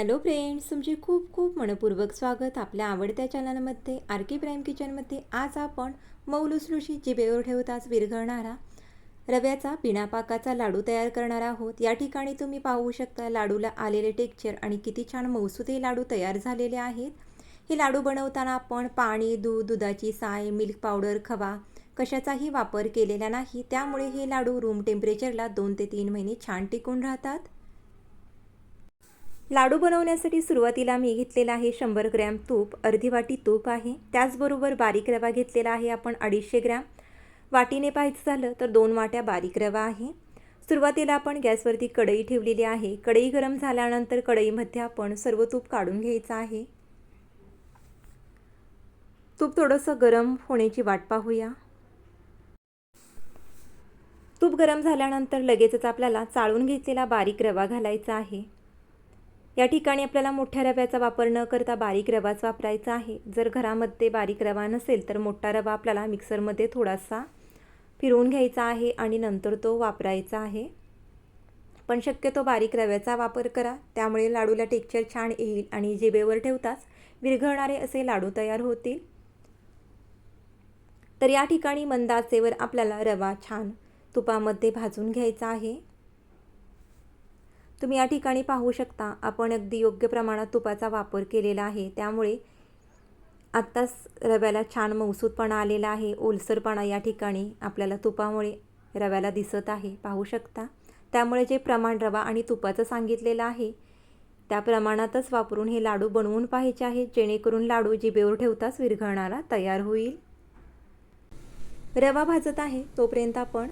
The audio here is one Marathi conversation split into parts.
हॅलो फ्रेंड्स तुमचे खूप खूप मनपूर्वक स्वागत आपल्या आवडत्या चॅनलमध्ये आर के प्राईम किचनमध्ये. आज आपण मौल लुसलुशीत जिभेवर ठेवताच विरघळणारा रव्याचा पिणापाकाचा लाडू तयार करणार आहोत. या ठिकाणी तुम्ही पाहू शकता लाडूला आलेले टेक्चर आणि किती छान मौसूद हे लाडू तयार झालेले आहेत. हे लाडू बनवताना आपण पाणी दूध दुधाची साय मिल्क पावडर खवा कशाचाही वापर केलेला नाही. त्यामुळे हे लाडू रूम टेम्परेचरला दोन ते तीन महिने छान टिकून राहतात. लाडू बनवण्यासाठी सुरुवातीला मी घेतलेला आहे शंभर ग्रॅम तूप अर्धी वाटी तूप आहे. त्याचबरोबर बारीक रवा घेतलेला आहे आपण अडीचशे ग्रॅम. वाटीने पाहायचं झालं तर दोन वाट्या बारीक रवा आहे. सुरुवातीला आपण गॅसवरती कढई ठेवलेली आहे. कढई गरम झाल्यानंतर कढईमध्ये आपण सर्व तूप काढून घ्यायचं आहे. तूप थोडंसं गरम होण्याची वाट पाहूया. तूप गरम झाल्यानंतर लगेचच आपल्याला चाळून घेतलेला बारीक रवा घालायचा आहे. या ठिकाणी आपल्याला मोठ्या रव्याचा वापर न करता बारीक रवाच वापरायचा आहे. जर घरामध्ये बारीक रवा नसेल तर मोठा रवा आपल्याला मिक्सरमध्ये थोडासा फिरवून घ्यायचा आहे आणि नंतर तो वापरायचा आहे. पण शक्यतो बारीक रव्याचा वापर करा. त्यामुळे लाडूला टेक्चर छान येईल आणि जिबेवर ठेवताच विरघळणारे असे लाडू तयार होतील. तर या ठिकाणी मंदाचेवर आपल्याला रवा छान तुपामध्ये भाजून घ्यायचा आहे. तुम्ही या ठिकाणी पाहू शकता आपण अगदी योग्य प्रमाणात तुपाचा वापर केलेला आहे. त्यामुळे आत्ताच रव्याला छान मौसूदपणा आलेला आहे. ओलसरपणा या ठिकाणी आपल्याला तुपामुळे रव्याला दिसत आहे. पाहू शकता. त्यामुळे जे प्रमाण रवा आणि तुपाचं सांगितलेलं आहे त्या प्रमाणातच वापरून हे लाडू बनवून पाहायचे आहेत जेणेकरून लाडू जिबेवर ठेवताच विरघळणारा तयार होईल. रवा भाजत आहे. तोपर्यंत आपण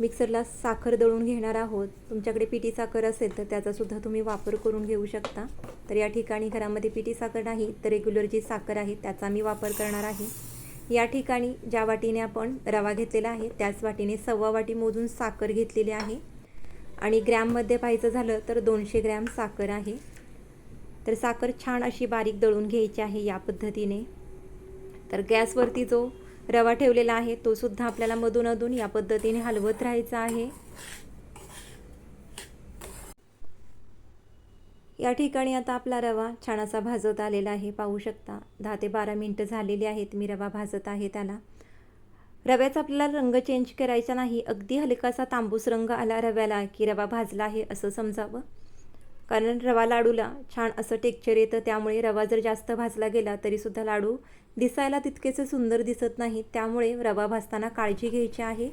मिक्सरला साखर दळून घेणार आहोत. तुमच्याकडे पिठी साखर असेल तर त्याचासुद्धा तुम्ही वापर करून घेऊ शकता. तर या ठिकाणी घरामध्ये पिठी साखर नाही तर रेग्युलर जी साखर आहे त्याचा मी वापर करणार आहे. या ठिकाणी ज्या वाटीने आपण रवा घेतलेला आहे त्याच वाटीने सव्वा वाटी मोजून साखर घेतलेली आहे. आणि ग्रॅममध्ये पाहायचं झालं तर दोनशे ग्रॅम साखर आहे. तर साखर छान अशी बारीक दळून घ्यायची आहे या पद्धतीने. तर गॅसवरती जो रवा ठेवलेला आहे. तो सुद्धा आपल्याला मधून अधून या पद्धतीने हलवत राहायचा आहे. या ठिकाणी आता आपला रवा छान असा भाजत आलेला आहे. पाहू शकता दहा ते बारा मिनटं झालेली आहेत. मी रवा भाजत आहे त्याला. रव्याचा आपल्याला रंग चेंज करायचा नाही. अगदी हलकासा तांबूस रंग आला रव्याला की रवा भाजला आहे असं समजावं. कारण रवा लाडूला छान असं टेक्चर येतं. त्यामुळे रवा जर जास्त भाजला गेला तरीसुद्धा लाडू दिसायला तितकेसे सुंदर दिसत नाही त्यामुळे रवा भाजताना काळजी घ्यायची आहे.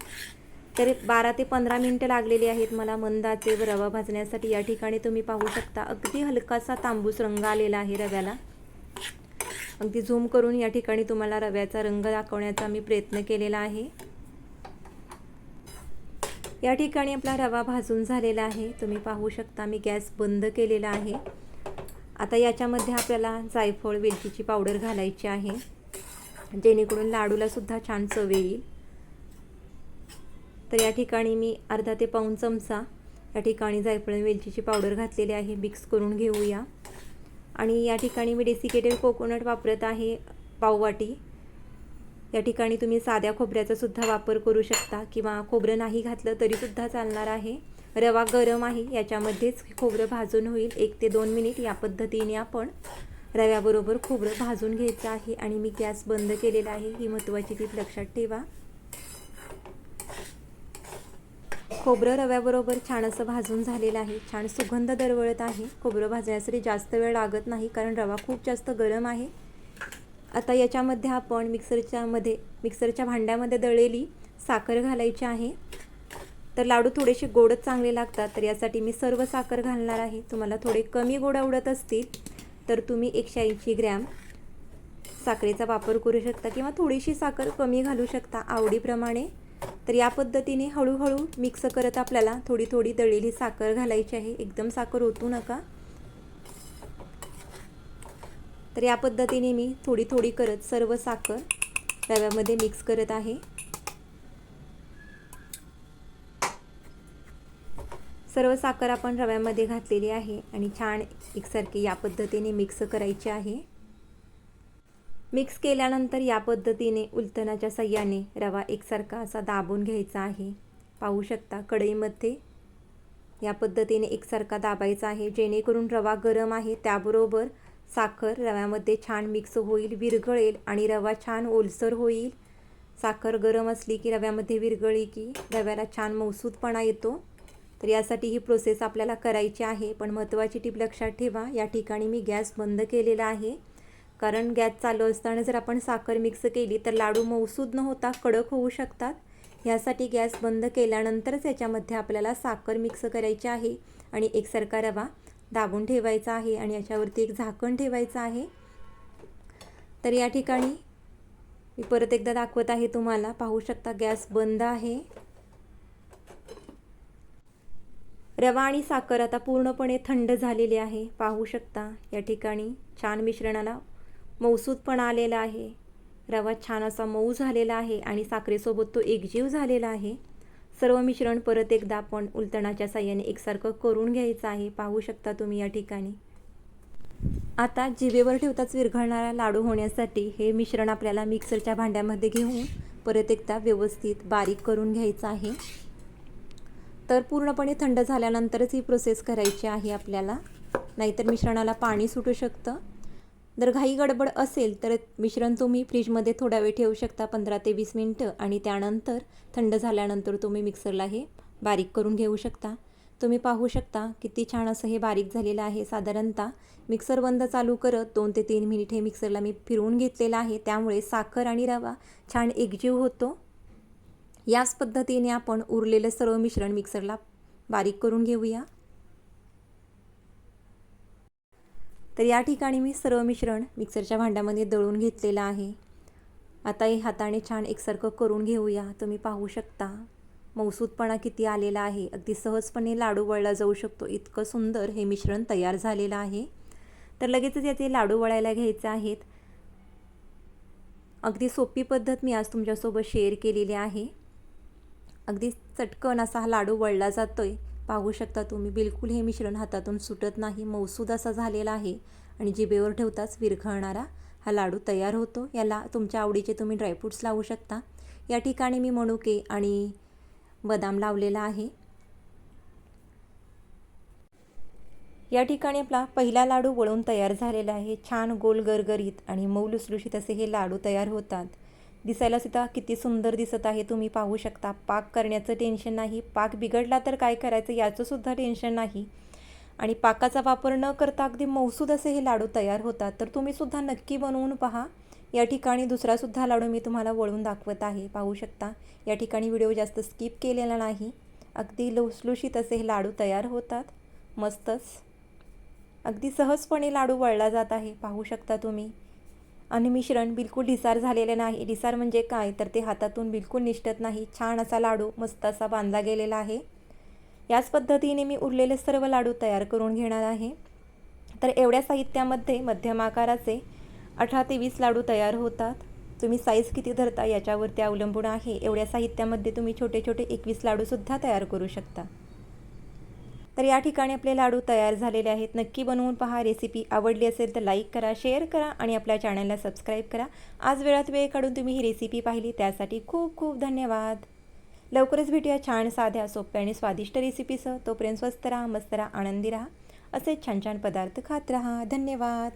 तर बारा ते पंधरा मिनटं लागलेली आहेत मला मंदाचे व रवा भाजण्यासाठी. या ठिकाणी तुम्ही पाहू शकता अगदी हलकासा तांबूस रंग आलेला आहे रव्याला. अगदी झूम करून या ठिकाणी तुम्हाला रव्याचा रंग दाखवण्याचा मी प्रयत्न केलेला आहे. या ठिकाणी आपला रवा भाजून झालेला आहे. तुम्ही पाहू शकता मी गॅस बंद केलेला आहे. आता याच्यामध्ये आपल्याला जायफळ वेलचीची पावडर घालायची आहे. जेणेकरून लाडूला सुद्धा छान चव येईल. तर या ठिकाणी मी अर्धा ते पाऊन चमचा या ठिकाणी जायफळ वेलचीची पावडर घातलेली आहे. मिक्स करून घेऊया. आणि या ठिकाणी मी डेसिकेटेड कोकोनट वापरत आहे पाववाटी या ठिकाणी तुम्ही साध्या खोबऱ्याचा सुद्धा वापर करू शकता किंवा खोबरं नाही घातलं तरीसुद्धा चालणार आहे. रवा गरम आहे याच्यामध्येच खोबरं भाजून होईल. एक ते दोन मिनिट या पद्धतीने आपण रव्याबरोबर खोबरं भाजून घ्यायचं आहे आणि मी गॅस बंद केलेला आहे. ही महत्त्वाची टीप लक्षात ठेवा. खोबरं रव्याबरोबर छान असं भाजून झालेलं आहे. छान सुगंध दरवळत आहे. खोबरं भाजण्यासाठी जास्त वेळ लागत नाही कारण रवा खूप जास्त गरम आहे. आता याच्यामध्ये आपण मिक्सरच्या मध्ये मिक्सरच्या भांड्यामध्ये दळलेली साखर घालायची आहे. तर लाडू थोडेसे गोडच चांगले लागतात तर यासाठी मी सर्व साखर घालणार आहे. तुम्हाला थोडे कमी गोड आवडत असतील तर तुम्ही एकशे ऐंशी ग्रॅम साखरेचा वापर करू शकता किंवा थोडीशी साखर कमी घालू शकता आवडीप्रमाणे. तर या पद्धतीने हळूहळू मिक्स करत आपल्याला थोडी थोडी दळलेली साखर घालायची आहे. एकदम साखर ओतू नका. तर या पद्धतीने मी थोडी थोडी करत सर्व साखर रव्यामध्ये मिक्स करत आहे. सर्व साखर आपण रव्यामध्ये घातलेली आहे आणि छान एकसारखी या पद्धतीने मिक्स करायची आहे. मिक्स केल्यानंतर या पद्धतीने उलथनाच्या सह्याने रवा एकसारखा असा दाबून घ्यायचा आहे. पाहू शकता कढईमध्ये या पद्धतीने एकसारखा दाबायचा आहे. जेणेकरून रवा गरम आहे त्याबरोबर साखर रव्यामध्ये छान मिक्स होईल विरघळेल आणि रवा छान ओलसर होईल. साखर गरम असली की रव्यामध्ये विरघळी की रव्याला छान मौसूदपणा येतो. तर यासाठी ही प्रोसेस आपल्याला करायची आहे. पण महत्त्वाची टीप लक्षात ठेवा. या ठिकाणी मी गॅस बंद केलेला आहे. कारण गॅस चालू असताना जर आपण साखर मिक्स केली तर लाडू मौसूद न होता कडक होऊ शकतात. ह्यासाठी गॅस बंद केल्यानंतरच याच्यामध्ये आपल्याला साखर मिक्स करायची आहे. आणि एकसारखा रवा दाबून ठेवायचा आहे आणि याच्यावरती एक झाकण ठेवायचं आहे. तर या ठिकाणी मी परत एकदा दाखवत आहे तुम्हाला. पाहू शकता गॅस बंद आहे. रवा आणि साखर आता पूर्णपणे थंड झालेली आहे. पाहू शकता या ठिकाणी छान मिश्रणाला मौसूदपणा आलेला आहे. रवा छान असा मऊ झालेला आहे आणि साखरेसोबत तो एकजीव झालेला आहे. सर्व मिश्रण परत एकदा आपण उलटणाच्या साह्याने एकसारखं करून घ्यायचं आहे. पाहू शकता तुम्ही या ठिकाणी. आता जिवेवर ठेवताच विरघळणारा लाडू होण्यासाठी हे मिश्रण आपल्याला मिक्सरच्या भांड्यामध्ये घेऊन परत एकदा व्यवस्थित बारीक करून घ्यायचं आहे. तर पूर्णपणे थंड झाल्यानंतरच ही प्रोसेस करायची आहे आपल्याला. नाहीतर मिश्रणाला पाणी सुटू शकतं. जर घाई गडबड असेल तर मिश्रण तुम्ही फ्रीजमध्ये थोडा वेळ ठेवू शकता पंधरा ते वीस मिनटं. आणि त्यानंतर थंड झाल्यानंतर तुम्ही मिक्सरला हे बारीक करून घेऊ शकता. तुम्ही पाहू शकता किती छान असं हे बारीक झालेलं आहे. साधारणतः मिक्सर बंद चालू करत दोन ते तीन मिनिट हे मिक्सरला मी फिरवून घेतलेलं आहे. त्यामुळे साखर आणि रवा छान एकजीव होतो. याच पद्धतीने आपण उरलेलं सर्व मिश्रण मिक्सरला बारीक करून घेऊया. तर या ठिकाणी मी सर्व मिश्रण मिक्सरच्या भांड्यामध्ये दळून घेतलेलं आहे. आता हे हाताने छान एकसारखं करून घेऊया. तुम्ही पाहू शकता. मौसूदपणा किती आलेला आहे. अगदी सहजपणे लाडू वळला जाऊ शकतो. इतकं सुंदर हे मिश्रण तयार झालेलं आहे. तर लगेचच याचे लाडू वळायला घ्यायचे आहेत. अगदी सोपी पद्धत मी आज तुमच्यासोबत शेअर केलेली आहे. अगदी चटकन असा हा लाडू वळला जातो आहे पाहू शकता तुम्ही बिलकुल हे मिश्रण हातातून सुटत नाही. मौसूद असा झालेला आहे आणि जिभेवर ठेवताच विरघळणारा हा लाडू तयार होतो. याला तुमच्या आवडीचे तुम्ही ड्रायफ्रूट्स लावू शकता. या ठिकाणी मी मणुके आणि बदाम लावलेला आहे. या ठिकाणी आपला पहिला लाडू वळून तयार झालेला आहे. छान गोल गरगरीत आणि मऊ लुसलुशीत असे हे लाडू तयार होतात. दिसायला सुद्धा किती सुंदर दिसत आहे तुम्ही पाहू शकता. पाक करण्याचं टेन्शन नाही. पाक बिघडला तर काय करायचं याचं सुद्धा टेन्शन नाही. आणि पाकाचा वापर न करता अगदी मौसूद असे हे लाडू तयार होतात. तर तुम्ही सुद्धा नक्की बनवून पहा. या ठिकाणी दुसरासुद्धा लाडू मी तुम्हाला वळून दाखवत आहे. पाहू शकता. या ठिकाणी व्हिडिओ जास्त स्किप केलेला नाही. अगदी लुसलुशीत असे हे लाडू तयार होतात. मस्तच. अगदी सहजपणे लाडू वळला जात आहे. पाहू शकता तुम्ही. आणि मिश्रण बिलकुल ढिसार झालेले नाही. ढिसार म्हणजे काय? तर ते हातातून बिलकुल निष्ठत नाही. छान असा लाडू मस्त असा बांधला गेलेला आहे. याच पद्धतीने मी उरलेले सर्व लाडू तयार करून घेणार आहे. तर एवढ्या साहित्यामध्ये मध्यम आकाराचे अठरा ते वीस लाडू तयार होतात. तुम्ही साईज किती धरता याच्यावरती अवलंबून आहे. एवढ्या साहित्यामध्ये तुम्ही छोटे छोटे एकवीस लाडूसुद्धा तयार करू शकता. तर या ठिकाणी आपले लाडू तयार झालेले आहेत. नक्की बनवून पहा. रेसिपी आवडली असेल तर लाईक करा शेअर करा आणि आपल्या चॅनलला सबस्क्राईब करा. आज वेळात वेळ काढून तुम्ही ही रेसिपी पाहिली. त्यासाठी खूप खूप धन्यवाद. लवकरच भेटूया छान साध्या सोप्या आणि स्वादिष्ट रेसिपीसह तोपर्यंत स्वस्त राहा मस्त राहा आनंदी राहा. असे छान छान पदार्थ खात राहा. धन्यवाद.